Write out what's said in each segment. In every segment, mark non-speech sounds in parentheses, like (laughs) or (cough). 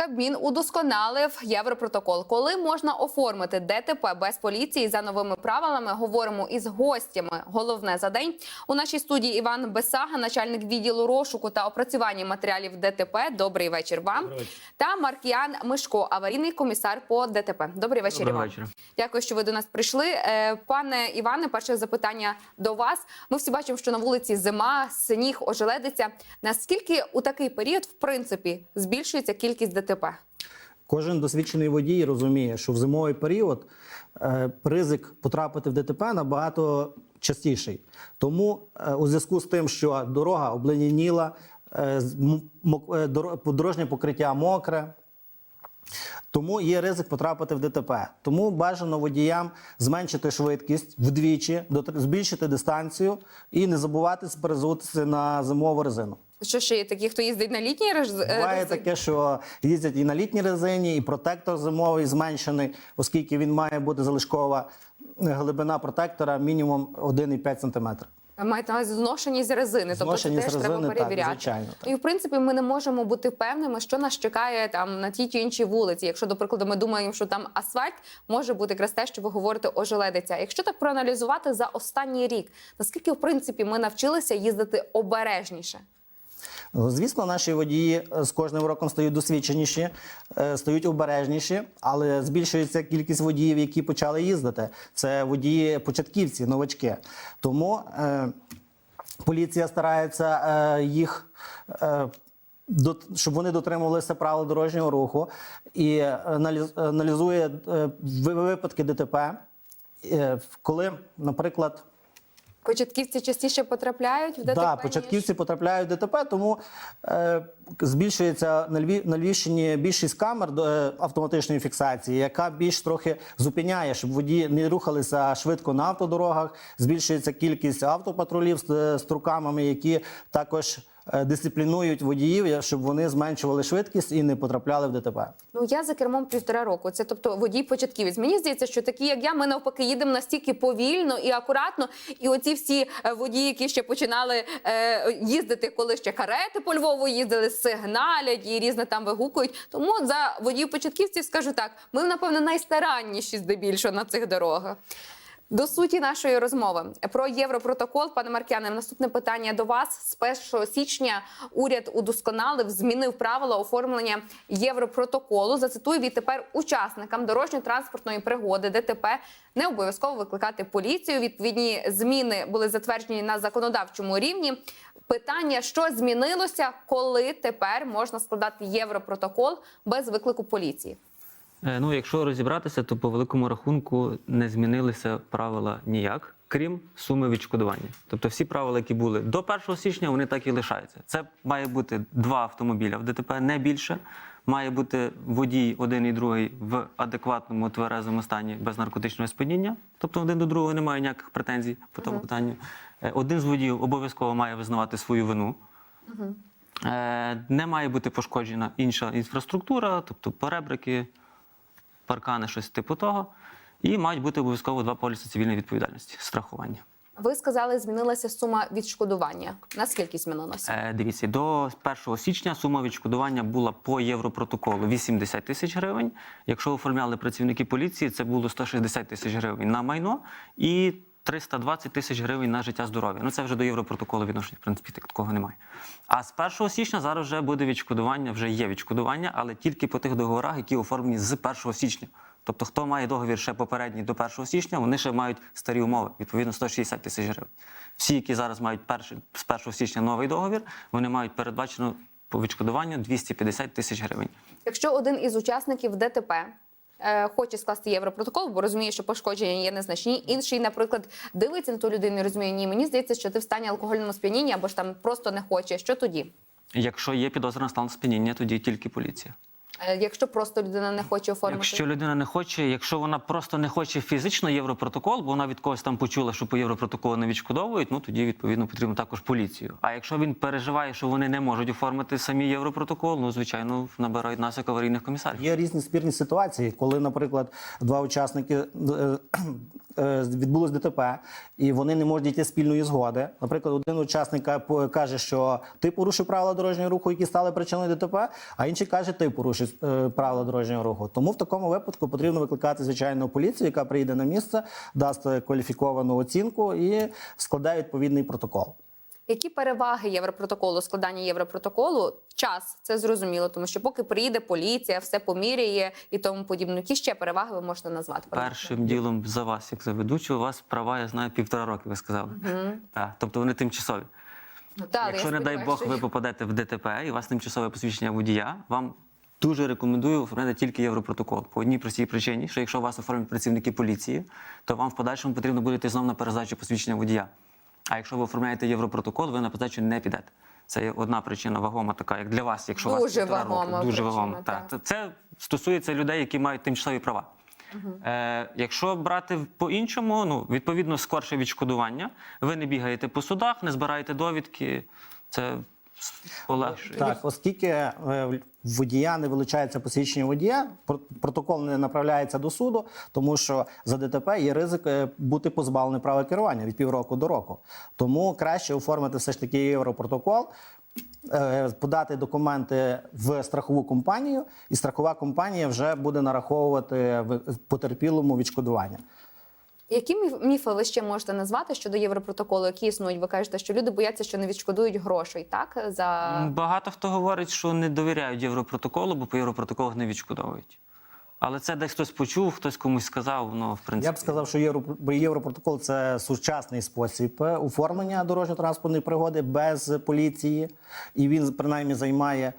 Кабмін удосконалив Європротокол. Коли можна оформити ДТП без поліції за новими правилами? Говоримо із гостями. Головне за день у нашій студії Іван Бесага, начальник відділу розшуку та опрацювання матеріалів ДТП. Добрий вечір вам. Добрий вечір. Та Маркіян Мишко, аварійний комісар по ДТП. Добрий вечір. Іван. вечора. Дякую, що ви до нас прийшли. Е, Пане Іване, перше запитання до вас. Ми всі бачимо, що на вулиці зима, сніг, ожеледиться. Наскільки у такий період, в принципі, збільшується кількість ДТП? Кожен досвідчений водій розуміє, що в зимовий період е, ризик потрапити в ДТП набагато частіший. Тому е, у зв'язку з тим, що дорога обледеніла, е, дорожнє покриття мокре. Тому є ризик потрапити в ДТП. Тому бажано водіям зменшити швидкість вдвічі, збільшити дистанцію і не забувати перезутися на зимову резину. Що ще є такі, хто їздить на літній е, Буває таке, що їздять і на літній резині, і протектор зимовий зменшений, оскільки він має бути залишкова глибина протектора мінімум 1,5 см. Маєте на увазі зношені з резини, тобто це Зношені з теж треба резини, так, перевіряти. звичайно, так. І в принципі ми не можемо бути впевненими, що нас чекає там на тій чи іншій вулиці. Якщо, до прикладу, ми думаємо, що там асфальт може бути якраз те, що ви говорите, ожеледиться. Якщо так проаналізувати за останній рік, наскільки в принципі ми навчилися їздити обережніше? Ну, Звісно, наші водії е, з кожним роком стають досвідченіші, е, стають обережніші, але збільшується кількість водіїв, які почали їздити. Це водії початківці, новачки. Тому е, поліція старається е, їх. Е, щоб вони дотримувалися правил дорожнього руху і аналізує е, випадки ДТП, коли, наприклад, Початківці частіше потрапляють в ДТП? Да, ніж- початківці потрапляють в ДТП, тому е, збільшується на, Львів, на Львівщині більшість камер до е, автоматичної фіксації, яка більш трохи зупиняє, щоб водії не рухалися швидко на автодорогах. Збільшується кількість автопатрулів з, е, з трукамами, які також дисциплінують водіїв, щоб вони зменшували швидкість і не потрапляли в ДТП. Ну я за кермом півтора року. Це тобто водій початківець. Мені здається, що такі, як я, ми навпаки їдемо настільки повільно і акуратно. І оці всі е, водії, які ще починали е, їздити, коли ще карети по Львову їздили, сигналять і різне там вигукують. Тому за водіїв початківців скажу так: ми напевно найстаранніші здебільшого на цих дорогах. До суті нашої розмови про європротокол, пане Маркяне, наступне питання до вас. З 1 січня уряд удосконалив, змінив правила оформлення європротоколу. Зацитую відтепер учасникам дорожньо-транспортної пригоди ДТП не обов'язково викликати поліцію. Відповідні зміни були затверджені на законодавчому рівні. Питання, що змінилося, коли тепер можна складати європротокол без виклику поліції? Е, Ну, якщо розібратися, то по великому рахунку не змінилися правила ніяк, крім суми відшкодування. Тобто всі правила, які були до 1 січня, вони так і лишаються. Це має бути два автомобіля в ДТП, не більше. Має бути водій один і другий в адекватному тверезому стані без наркотичного сп'яніння. Тобто один до другого немає ніяких претензій по тому питанню. Е, Один з водіїв обов'язково має визнавати свою вину. Е, Не має бути пошкоджена інша інфраструктура, тобто перебрики, паркани, щось типу того. І мають бути обов'язково два поліси цивільної відповідальності страхування. Ви сказали, змінилася сума відшкодування. Наскільки змінилося? Е, дивіться, до 1 січня сума відшкодування була по європротоколу 80 тисяч гривень. Якщо оформляли працівники поліції, це було 160 тисяч гривень на майно і 320 тисяч гривень на життя здоров'я. Ну це вже до європротоколу відношення, в принципі, такого немає. А з 1 січня зараз вже буде відшкодування, вже є відшкодування, але тільки по тих договорах, які оформлені з 1 січня. Тобто, хто має договір ще попередній до 1 січня, вони ще мають старі умови, відповідно 160 тисяч гривень. Всі, які зараз мають перший, з 1 січня новий договір, вони мають передбачено по відшкодуванню 250 тисяч гривень. Якщо один із учасників ДТП хоче скласти європротокол, бо розуміє, що пошкодження є незначні, інший, наприклад, дивиться на ту людину розуміє, ні, мені здається, що ти в стані алкогольному сп'янінні або ж там просто не хоче. Що тоді? Якщо є підозра на стан сп'яніння, тоді тільки поліція. Е, Якщо просто людина не хоче оформити, Якщо людина не хоче, якщо вона просто не хоче фізично європротокол, бо вона від когось там почула, що по європротоколу не відшкодовують, ну тоді відповідно потрібно також поліцію. А якщо він переживає, що вони не можуть оформити самі європротокол, ну звичайно набирають нас як аварійних комісарів. Є різні спірні ситуації, коли, наприклад, два учасники е, відбулось ДТП, і вони не можуть дійти спільної згоди. Наприклад, один учасник каже, що ти порушив правила дорожнього руху, які стали причиною ДТП, а інший каже, ти порушив е, правила дорожнього руху. Тому в такому випадку потрібно викликати звичайно поліцію, яка приїде на місце, дасть е, кваліфіковану оцінку і складає відповідний протокол. Які переваги європротоколу, складання європротоколу? Час це зрозуміло, тому що поки приїде поліція, все поміряє і тому подібне. Які ще переваги ви можете назвати? Першим ділом за вас, як за ведучого, у вас права, я знаю, півтора роки, ви сказали. Так, тобто вони тимчасові. Ну, та, Якщо, не дай Бог, ви попадете в ДТП і у вас тимчасове посвідчення водія, вам дуже рекомендую оформляти тільки європротокол. По одній простій причині, що якщо вас оформлять працівники поліції, то вам в подальшому потрібно буде йти знову на перездачу посвідчення водія. А якщо ви оформляєте європротокол, ви на перездачу не підете. Це є одна причина вагома, така як для вас, якщо дуже вас Дуже півтора року. дуже вагома. Та. Та. Це стосується людей, які мають тимчасові права. Е, якщо брати по-іншому, ну відповідно скорше відшкодування, ви не бігаєте по судах, не збираєте довідки. Це полегшує. Так, оскільки е, водія не вилучається посвідчення водія, пр- протокол не направляється до суду, тому що за ДТП є ризик е, бути позбавлений права керування від півроку до року. Тому краще оформити все ж таки європротокол. е, Подати документи в страхову компанію, і страхова компанія вже буде нараховувати потерпілому відшкодування. Які міф- міфи ви ще можете назвати щодо європротоколу, які існують? Ви кажете, що люди бояться, що не відшкодують грошей, так за Багато хто говорить, що не довіряють європротоколу, бо по європротоколах не відшкодовують. Але це десь хтось почув, хтось комусь сказав. Ну, в принципі, Я б сказав, що Євро- європротокол це сучасний спосіб е, оформлення дорожньо-транспортної пригоди без поліції, і він принаймні займає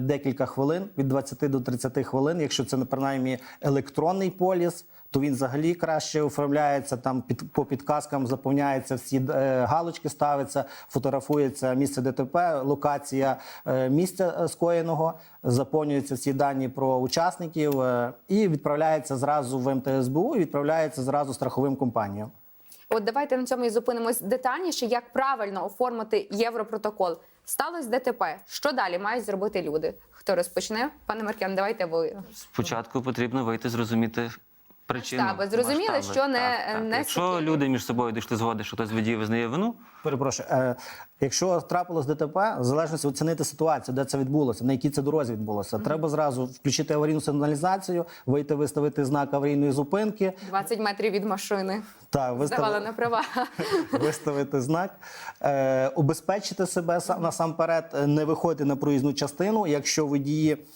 декілька хвилин від 20 до 30 хвилин. Якщо це принаймні електронний поліс, то він взагалі краще оформляється. Там під по підказкам заповняються всі е, галочки, ставиться, фотографується місце ДТП, локація е, місця е, скоєного, заповнюються всі дані про учасників е, і відправляється зразу в МТСБУ і відправляється зразу страховим компаніям. от давайте на цьому і зупинимось детальніше, як правильно оформити європротокол. Сталося ДТП. Що далі мають зробити люди? Хто розпочне? Пане Маркян, давайте ви. Спочатку потрібно вийти, зрозуміти причину. Масштаби. Зрозуміли, масштаби. що не- Так, так. не Якщо люди між собою дійшли згоди, що хтось водій визнає вину, Перепрошую, е, якщо трапилось ДТП, в залежності оцінити ситуацію, де це відбулося, на якій це дорозі відбулося. Треба зразу включити аварійну сигналізацію, вийти виставити знак аварійної зупинки. 20 метрів від машини. Та Здавала виставити, на права. (laughs) виставити знак, е, убезпечити себе сам- насамперед, е, не виходити на проїзну частину. Якщо водії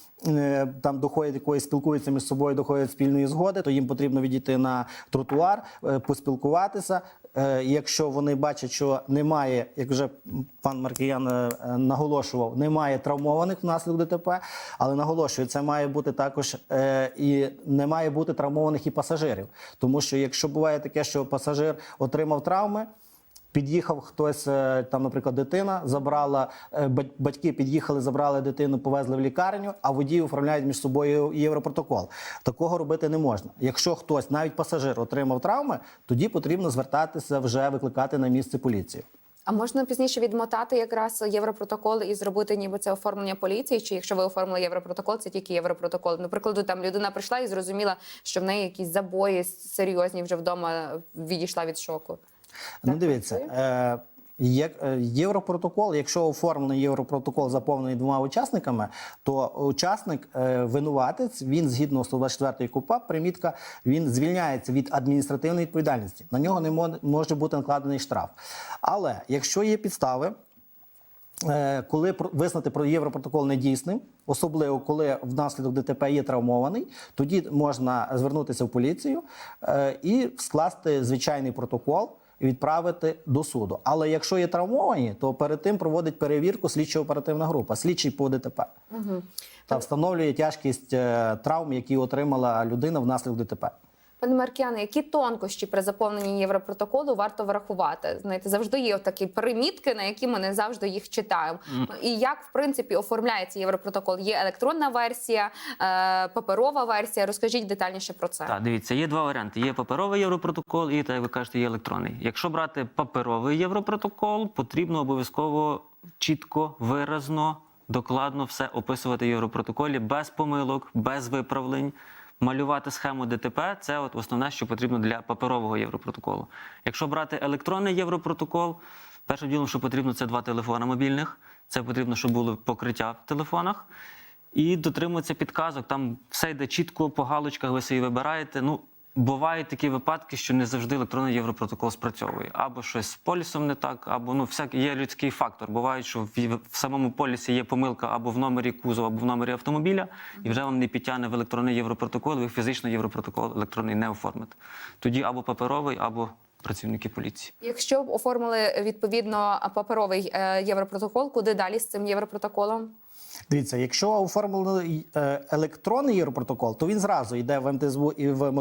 там доходять якоїсь спілкуються між собою, доходять спільної згоди, то їм потрібно відійти на тротуар, е, поспілкуватися. Е, Якщо вони бачать, що немає, як вже пан Маркіян е, е, наголошував, немає травмованих внаслідок ДТП, але наголошую, це має бути також е, і не має бути травмованих і пасажирів. Тому що якщо буває таке, що пасажир отримав травми. Під'їхав хтось, е, там, наприклад, дитина забрала е, батьки під'їхали, забрали дитину, повезли в лікарню, а водії оформляють між собою європротокол. Такого робити не можна. Якщо хтось, навіть пасажир, отримав травми, тоді потрібно звертатися вже викликати на місце поліцію. А можна пізніше відмотати якраз європротокол і зробити ніби це оформлення поліції? Чи якщо ви оформили європротокол, це тільки європротокол? Наприклад, там людина прийшла і зрозуміла, що в неї якісь забої серйозні вже вдома відійшла від шоку. Ну, дивіться, е, є, е, європротокол, якщо оформлений європротокол заповнений двома учасниками, то учасник е, винуватець, він згідно 124 КУПА, примітка, він звільняється від адміністративної відповідальності. На нього не може бути накладений штраф. Але якщо є підстави, коли визнати про європротокол недійсним, особливо коли внаслідок ДТП є травмований, тоді можна звернутися в поліцію і скласти звичайний протокол відправити до суду. Але якщо є травмовані, то перед тим проводить перевірку слідчо-оперативна група, слідчий по ДТП. Та встановлює тяжкість е, травм, які отримала людина внаслідок ДТП. Пане Маркіане, які тонкощі при заповненні європротоколу варто врахувати? Знаєте, завжди є такі примітки, на які ми не завжди їх читаємо. І як в принципі оформляється європротокол? Є електронна версія, е, паперова версія. Розкажіть детальніше про це. Так, дивіться, є два варіанти: є паперовий європротокол і, так як ви кажете, є електронний. Якщо брати паперовий європротокол, потрібно обов'язково чітко, виразно, докладно все описувати в європротоколі без помилок, без виправлень. Малювати схему ДТП це от основне, що потрібно для паперового європротоколу. Якщо брати електронний європротокол, першим ділом, що потрібно, це два телефони мобільних. Це потрібно, щоб було покриття в телефонах. і дотримуються підказок. Там все йде чітко по галочках, ви собі вибираєте. Ну, бувають такі випадки, що не завжди електронний європротокол спрацьовує. Або щось з полісом не так, або ну, всяк, є людський фактор. Буває, що в, в самому полісі є помилка або в номері кузова, або в номері автомобіля, і вже вам не підтягне в електронний європротокол, ви фізично європротокол електронний не оформите. Тоді або паперовий, або працівники поліції. Якщо б оформили відповідно паперовий е, європротокол, куди далі з цим європротоколом? Дивіться, якщо оформлений електронний європротокол, то він зразу йде в МТСБУ і в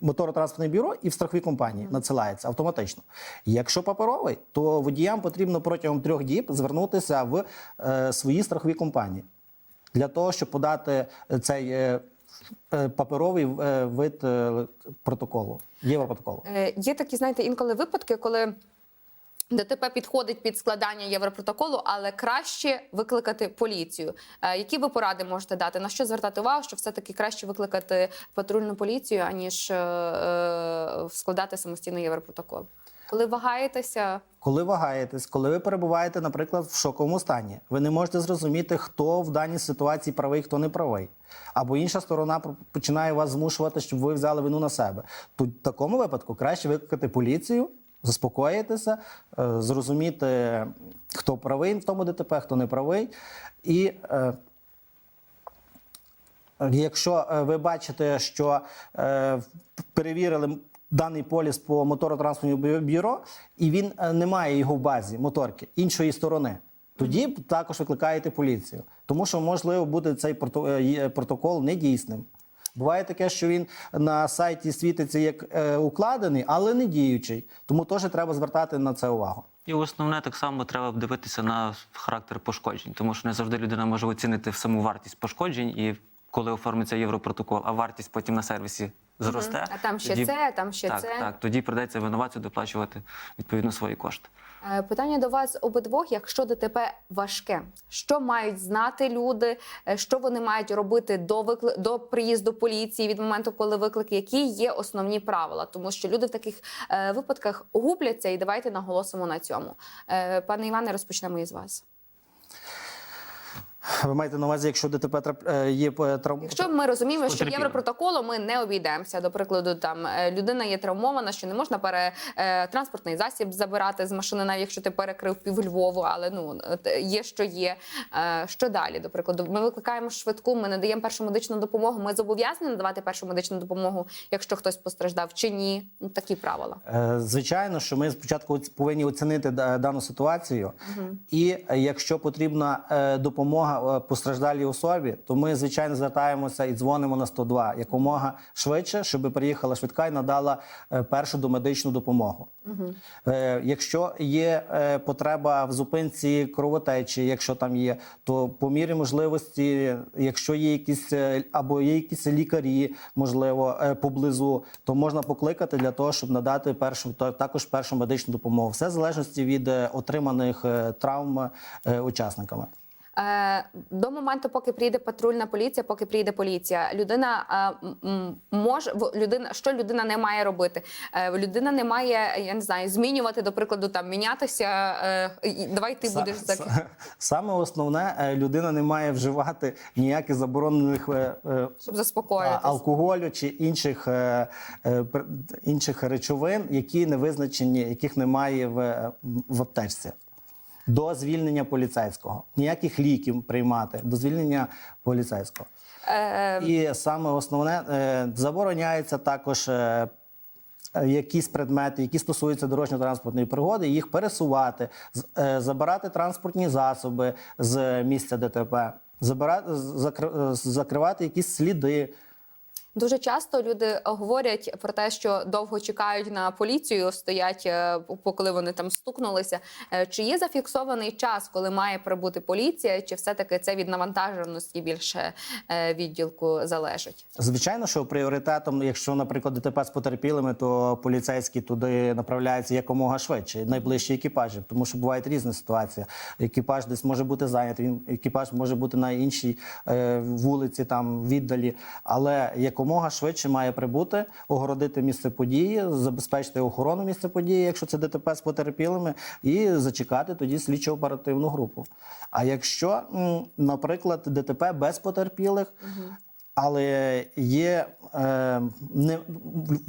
моторотранспортне бюро і в страхові компанії надсилається автоматично. Якщо паперовий, то водіям потрібно протягом трьох діб звернутися в е, свої страхові компанії для того, щоб подати цей е, е, паперовий вид протоколу, європротоколу. Є такі, знаєте, інколи випадки, коли ДТП підходить під складання європротоколу, але краще викликати поліцію. Е, Які ви поради можете дати? На що звертати увагу, що все-таки краще викликати патрульну поліцію, аніж е, е, складати самостійно європротокол? Коли вагаєтеся, Коли вагаєтесь, коли ви перебуваєте, наприклад, в шоковому стані, ви не можете зрозуміти, хто в даній ситуації правий, хто не правий. Або інша сторона починає вас змушувати, щоб ви взяли вину на себе. Тут в такому випадку краще викликати поліцію, заспокоїтися, е, зрозуміти, хто правий в тому ДТП, хто не правий. І е, Якщо е, ви бачите, що перевірили даний поліс по моторотранспортному бюро, і він не має його в базі моторки іншої сторони, тоді також викликаєте поліцію, тому що можливо буде цей протокол недійсним. Буває таке, що він на сайті світиться як е, укладений, але не діючий. Тому теж треба звертати на це увагу. І основне так само треба дивитися на характер пошкоджень, тому що не завжди людина може оцінити саму вартість пошкоджень, і коли оформиться європротокол, а вартість потім на сервісі зросте. А там ще це, там ще так, це. Так, тоді придеться винуватцю доплачувати відповідно свої кошти. Е, Питання до вас обидвох: якщо ДТП важке, що мають знати люди, е, що вони мають робити до викли... до приїзду поліції від моменту, коли виклик, які є основні правила, тому що люди в таких е, випадках губляться, і давайте наголосимо на цьому. Пане Іване, розпочнемо із вас. Ви маєте на увазі, якщо ДТП трап- е, є е, травм... Якщо ми розуміємо, що Потерпілим. європротоколом ми не обійдемося. До прикладу, там е, людина є травмована, що не можна пере транспортний засіб забирати з машини, навіть якщо ти перекрив пів Львову, але ну є, що є. Що далі? До прикладу, ми викликаємо швидку, ми надаємо першу медичну допомогу. Ми зобов'язані надавати першу медичну допомогу, якщо хтось постраждав чи ні. Ну, такі правила. Звичайно, що ми спочатку повинні оцінити дану ситуацію, і е, якщо потрібна е, допомога е, постраждалій особі, то ми звичайно звертаємося і дзвонимо на 102 якомога швидше, щоб приїхала швидка і надала е, першу домедичну допомогу. Е, Якщо є потреба в зупинці кровотечі, якщо там є, то по мірі можливості, якщо є якісь або є якісь лікарі, можливо, поблизу, то можна покликати для того, щоб надати першу та- також першу медичну допомогу. Все в залежності від отриманих травм учасниками. Е, до моменту, поки приїде патрульна поліція, поки приїде поліція, людина е, може людина, що людина не має робити? Е, людина не має, я не знаю, змінювати, до прикладу, там мінятися. Давай ти будеш са- (laughs) Саме основне, людина не має вживати ніяких заборонених щоб заспокоїтися. алкоголю чи інших, інших речовин, які не визначені, яких немає в, в аптечці. До звільнення поліцейського. Ніяких ліків приймати, до звільнення поліцейського. Е, І саме основне е, забороняється також. е, Якісь предмети, які стосуються дорожньо-транспортної пригоди, їх пересувати, е, забирати транспортні засоби з місця ДТП, забирати, закривати якісь сліди. Дуже часто люди говорять про те, що довго чекають на поліцію, стоять, е, коли вони там стукнулися. Е, Чи є зафіксований час, коли має прибути поліція, чи все-таки це від навантаженості більше е, відділку залежить? Звичайно, що пріоритетом, якщо, наприклад, ДТП з потерпілими, то поліцейські туди направляються якомога швидше, найближчі екіпажі, тому що бувають різні ситуації. Екіпаж десь може бути зайнятий, екіпаж може бути на іншій е, вулиці, там віддалі, але якомога якомога швидше має прибути, огородити місце події, забезпечити охорону місця події, якщо це ДТП з потерпілими, і зачекати тоді слідчо-оперативну групу. А якщо, наприклад, ДТП без потерпілих, але є е, не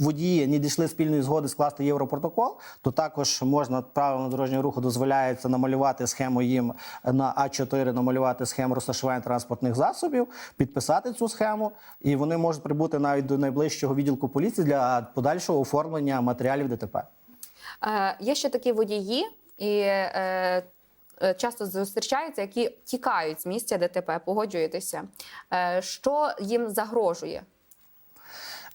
водії не дійшли спільної згоди скласти європротокол, то також можна правилами дорожнього руху дозволяється намалювати схему їм на А4, намалювати схему розташування транспортних засобів, підписати цю схему, і вони можуть прибути навіть до найближчого відділку поліції для подальшого оформлення матеріалів ДТП. Е, є ще такі водії, і е, часто зустрічаються, які тікають з місця ДТП. Погоджуєтеся, е, що їм загрожує?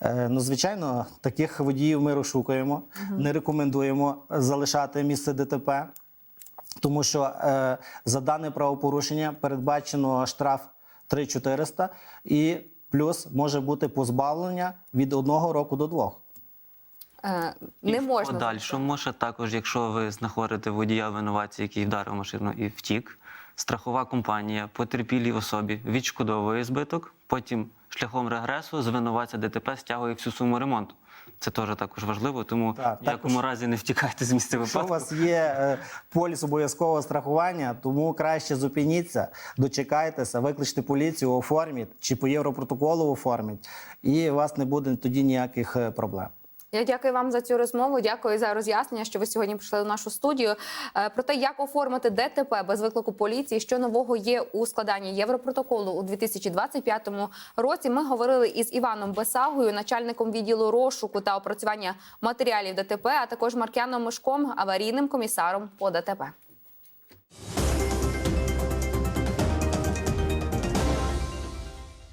Е, Ну, звичайно, таких водіїв ми розшукуємо, не рекомендуємо залишати місце ДТП, тому що е, за дане правопорушення передбачено штраф 3400 і плюс може бути позбавлення від одного року до двох. Е, І не в можна подальшому ще також, якщо ви знаходите водія винуватця, який вдарив машину і втік, страхова компанія потерпілій особі відшкодовує збиток, потім шляхом регресу з винуватця ДТП стягує всю суму ремонту. Це теж також важливо, тому Так, в якому також- разі не втікайте з місця Якщо у вас є е, поліс обов'язкового страхування, тому краще зупиніться, дочекайтеся, викличте поліцію, оформіть чи по європротоколу оформіть, і у вас не буде тоді ніяких е, проблем. Я дякую вам за цю розмову. Дякую за роз'яснення, що ви сьогодні прийшли в нашу студію. Е, Про те, як оформити ДТП без виклику поліції, що нового є у складанні Європротоколу у 2025 році. Ми говорили із Іваном Бесагою, начальником відділу розшуку та опрацювання матеріалів ДТП, а також Маркяном Мишком, аварійним комісаром по ДТП.